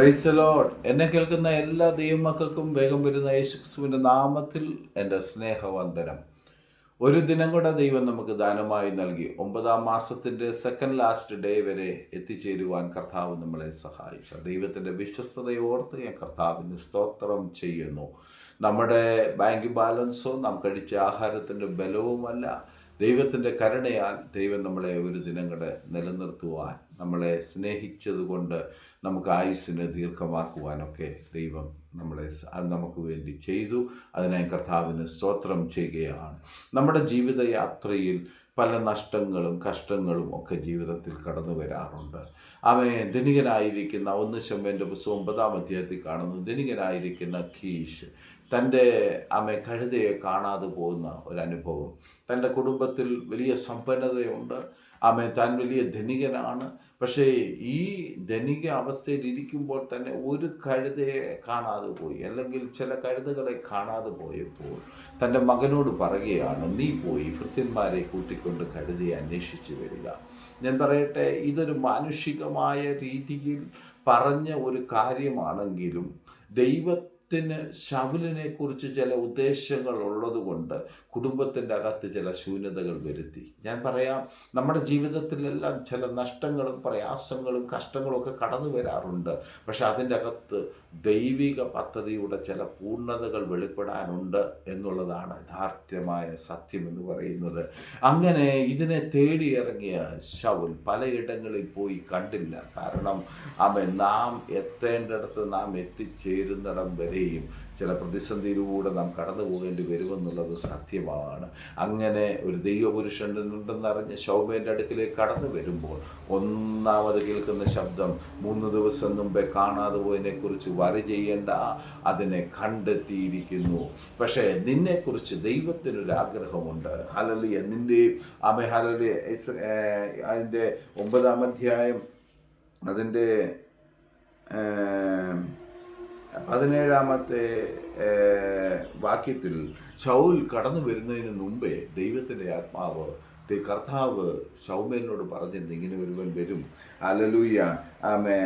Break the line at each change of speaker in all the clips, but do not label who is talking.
പ്രൈസലോഡ് എന്നെ കേൾക്കുന്ന എല്ലാ ദൈവമക്കൾക്കും വേഗം വരുന്ന യേശുക്സുവിന്റെ നാമത്തിൽ എന്റെ സ്നേഹവന്ദനം. ഒരു ദിനം കൂടെ ദൈവം നമുക്ക് ദാനമായി നൽകി. ഒമ്പതാം മാസത്തിന്റെ സെക്കൻഡ് ലാസ്റ്റ് ഡേ വരെ എത്തിച്ചേരുവാൻ കർത്താവ് നമ്മളെ സഹായിച്ചു. ദൈവത്തിന്റെ വിശ്വസ്തതയെ ഓർത്ത് ഞാൻ കർത്താവിന് സ്തോത്രം ചെയ്യുന്നു. നമ്മുടെ ബാങ്ക് ബാലൻസോ നാം കഴിച്ച ആഹാരത്തിന്റെ ബലവുമല്ല ദൈവത്തിന്റെ കരുണയാൽ ദൈവം നമ്മളെ ഒരു ദിനങ്ങളെ നിലനിർത്തുവാൻ നമ്മളെ സ്നേഹിച്ചതുകൊണ്ട് നമുക്ക് ആയുസ്സിനെ ദീർഘമാക്കുവാനൊക്കെ ദൈവം നമ്മളെ നമുക്ക് വേണ്ടി ചെയ്തു. അതിനായി കർത്താവിന് സ്തോത്രം ചെയ്യുകയാണ്. നമ്മുടെ ജീവിതയാത്രയിൽ പല നഷ്ടങ്ങളും കഷ്ടങ്ങളും ഒക്കെ ജീവിതത്തിൽ കടന്നു വരാറുണ്ട്. അവൻ ധനികനായിരിക്കുന്ന ഒന്ന് ശമ്പന്റെ പുസ്തകം ഒമ്പതാം അധ്യായത്തിൽ കാണുന്നു. ധനികനായിരിക്കുന്ന കീഷ് തന്റെ അമ്മ കഴുതയെ കാണാതെ പോകുന്ന ഒരനുഭവം. തന്റെ കുടുംബത്തിൽ വലിയ സമ്പന്നതയുണ്ട്. അമ്മ താൻ വലിയ ധനികനാണ്. പക്ഷേ ഈ ധനിക അവസ്ഥയിൽ ഇരിക്കുമ്പോൾ തന്നെ ഒരു കഴുതയെ കാണാതെ പോയി. അല്ലെങ്കിൽ ചില കഴുതകളെ കാണാതെ പോയപ്പോൾ തന്റെ മകനോട് പറയുകയാണ് നീ പോയി ഭൃത്യന്മാരെ കൂട്ടിക്കൊണ്ട് കഴുതയെ അന്വേഷിച്ച് വരിക. ഞാൻ പറയട്ടെ ഇതൊരു മാനുഷികമായ രീതിയിൽ പറഞ്ഞ ഒരു കാര്യമാണെങ്കിലും ദൈവത്തിന് ശവലിനെ കുറിച്ച് ചില ഉദ്ദേശങ്ങൾ ഉള്ളതുകൊണ്ട് കുടുംബത്തിന്റെ അകത്ത് ചില ശൂന്യതകൾ വരുത്തി. ഞാൻ പറയാം നമ്മുടെ ജീവിതത്തിലെല്ലാം ചില നഷ്ടങ്ങളും പ്രയാസങ്ങളും കഷ്ടങ്ങളും ഒക്കെ കടന്നു വരാറുണ്ട്. പക്ഷെ അതിന്റെ അകത്ത് ദൈവിക പദ്ധതിയുടെ ചില പൂർണതകൾ വെളിപ്പെടാനുണ്ട് എന്നുള്ളതാണ് യഥാർത്ഥമായ സത്യം എന്ന് പറയുന്നത്. അങ്ങനെ ഇതിനെ തേടിയിറങ്ങിയ ശൗൽ പലയിടങ്ങളിൽ പോയി കണ്ടില്ല. കാരണം അവൻ നാം എത്തേണ്ടിടത്ത് നാം എത്തിച്ചേരുന്നിടം വരെയും ചില പ്രതിസന്ധിയിലൂടെ നാം കടന്നു പോകേണ്ടി വരുമെന്നുള്ളത് സത്യമാണ്. അങ്ങനെ ഒരു ദൈവപുരുഷനുണ്ടെന്നറിഞ്ഞ് ശോഭേന്റെ അടുക്കിലേക്ക് കടന്നു വരുമ്പോൾ ഒന്നാമത് കേൾക്കുന്ന ശബ്ദം മൂന്ന് ദിവസം മുമ്പേ കാണാതെ പോയതിനെക്കുറിച്ച് വരി ചെയ്യേണ്ട അതിനെ കണ്ടെത്തിയിരിക്കുന്നു. പക്ഷേ നിന്നെക്കുറിച്ച് ദൈവത്തിനൊരു ആഗ്രഹമുണ്ട് ഹലലിയ നിന്റെ അമ്മ ഹലലിയ അതിന്റെ ഒമ്പതാം അധ്യായം അതിന്റെ പതിനേഴാമത്തെ വാക്യത്തിൽ ശൗൽ കടന്നു വരുന്നതിന് മുമ്പേ ദൈവത്തിന്റെ ആത്മാവ് കർത്താവ് സൗമ്യനോട് പറഞ്ഞിരുന്നു ഇങ്ങനെ ഒരുവൻ വരും. അലലൂയ ആമേ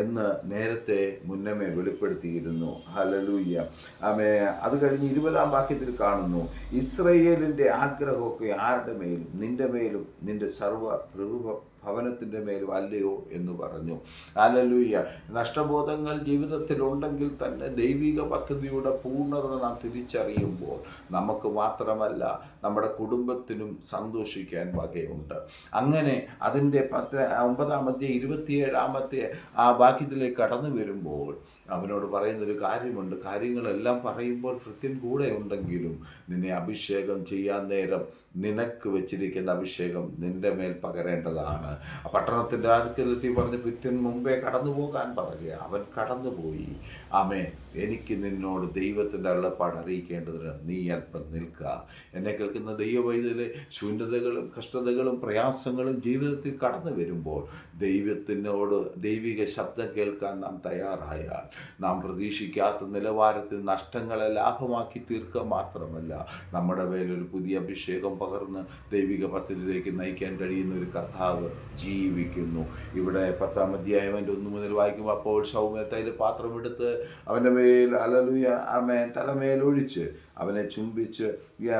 എന്ന് നേരത്തെ മുന്നമേ വെളിപ്പെടുത്തിയിരുന്നു. ഹലലൂയ ആമേ അത് കഴിഞ്ഞ് ഇരുപതാം വാക്യത്തിൽ കാണുന്നു ഇസ്രയേലിന്റെ ആഗ്രഹമൊക്കെ ആരുടെ മേലും? നിന്റെ മേലും നിന്റെ സർവ പ്രഭുഭ ഭവനത്തിന്റെ മേലും അല്ലയോ? എന്ന് പറഞ്ഞു. അലലൂയ നഷ്ടബോധങ്ങൾ ജീവിതത്തിൽ ഉണ്ടെങ്കിൽ തന്നെ ദൈവിക പദ്ധതിയുടെ പൂർണത നാം തിരിച്ചറിയുമ്പോൾ നമുക്ക് മാത്രമല്ല നമ്മുടെ കുടുംബത്തിനും സന്തോഷിക്കാൻ വകയുണ്ട്. അങ്ങനെ അതിന്റെ പത്ത് ഒമ്പതാമത്തെ ഇരുപത്തിയേഴാമത്തെ ആ വാക്യത്തിലേക്ക് കടന്നു വരുമ്പോൾ അവനോട് പറയുന്നൊരു കാര്യമുണ്ട്. കാര്യങ്ങളെല്ലാം പറയുമ്പോൾ ഭൃത്യൻ കൂടെ ഉണ്ടെങ്കിലും നിന്നെ അഭിഷേകം ചെയ്യാൻ നേരം നിനക്ക് വെച്ചിരിക്കുന്ന അഭിഷേകം നിന്റെ മേൽ പകരേണ്ടതാണ്. പട്ടണത്തിന്റെ അടുക്കലെത്തി പറഞ്ഞ് ഭൃത്യൻ മുമ്പേ കടന്നു പോകാൻ പറയുക. അവൻ കടന്നുപോയി. ആമേ എനിക്ക് നിന്നോട് ദൈവത്തിന്റെ അള്ളപ്പാട് അറിയിക്കേണ്ടതിന് നീ അല്പം നിൽക്കുക എന്നെ കേൾക്കുന്ന ദൈവവൈദ്യയിലെ ശൂന്യതകളും കഷ്ടതകളും പ്രയാസങ്ങളും ജീവിതത്തിൽ കടന്നു വരുമ്പോൾ ദൈവത്തിനോട് ദൈവിക ശബ്ദം കേൾക്കാൻ നാം തയ്യാറായാൽ നാം പ്രതീക്ഷിക്കാത്ത നിലവാരത്തിൽ നഷ്ടങ്ങളെ ലാഭമാക്കി തീർക്കുക മാത്രമല്ല നമ്മുടെ മേലൊരു പുതിയ അഭിഷേകം പകർന്ന് ദൈവിക പദ്ധതിയിലേക്ക് നയിക്കാൻ കഴിയുന്ന ഒരു കർത്താവ് ജീവിക്കുന്നു. ഇവിടെ പത്താം അധ്യായം എന്റെ ഒന്ന് മുതൽ വായിക്കുമ്പോൾ അപ്പോൾ സൗമ്യത്തയിൽ പാത്രമെടുത്ത് അവന്റെ മേൽ അലലുയ അമേൻ തലമേലൊഴിച്ച് അവനെ ചുംബിച്ച്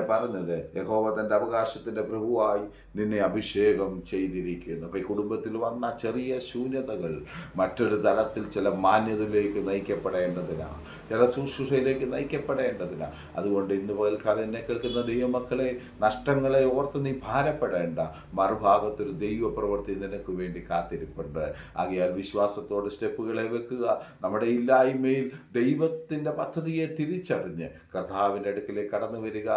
പറഞ്ഞത് യഹോവ തന്റെ അവകാശത്തിന്റെ പ്രഭുവായി നിന്നെ അഭിഷേകം ചെയ്തിരിക്കുന്നു. അപ്പോൾ ഈ കുടുംബത്തിൽ വന്ന ചെറിയ ശൂന്യതകൾ മറ്റൊരു തലത്തിൽ ചില മാന്യതയിലേക്ക് നയിക്കപ്പെടേണ്ടതിനാണ് ചില ശുശ്രൂഷയിലേക്ക് നയിക്കപ്പെടേണ്ടതിനാണ് അതുകൊണ്ട് ഇന്ന് പകൽക്കാലം എന്നെ കേൾക്കുന്ന ദൈവമക്കളെ നഷ്ടങ്ങളെ ഓർത്ത് നീ ഭാരപ്പെടേണ്ട. മറുഭാഗത്തൊരു ദൈവപ്രവൃത്തി നിനക്ക് വേണ്ടി കാത്തിരിപ്പുണ്ട്. ആകയാൽ വിശ്വാസത്തോടെ സ്റ്റെപ്പുകളെ വെക്കുക. നമ്മുടെ ഇല്ലായ്മയിൽ ദൈവത്തിന്റെ പദ്ധതിയെ തിരിച്ചറിഞ്ഞ് കർത്താവിന്റെ അടുക്കിലേക്ക് കടന്നു വരിക.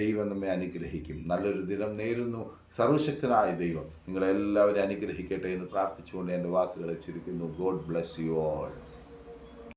ദൈവം നമ്മെ അനുഗ്രഹിക്കും. നല്ലൊരു ദിനം നേരുന്നു. സർവശക്തനായ ദൈവം നിങ്ങളെല്ലാവരും അനുഗ്രഹിക്കട്ടെ എന്ന് പ്രാർത്ഥിച്ചുകൊണ്ട് എന്റെ വാക്കുകളെ ചുരുക്കുന്നു. God bless you all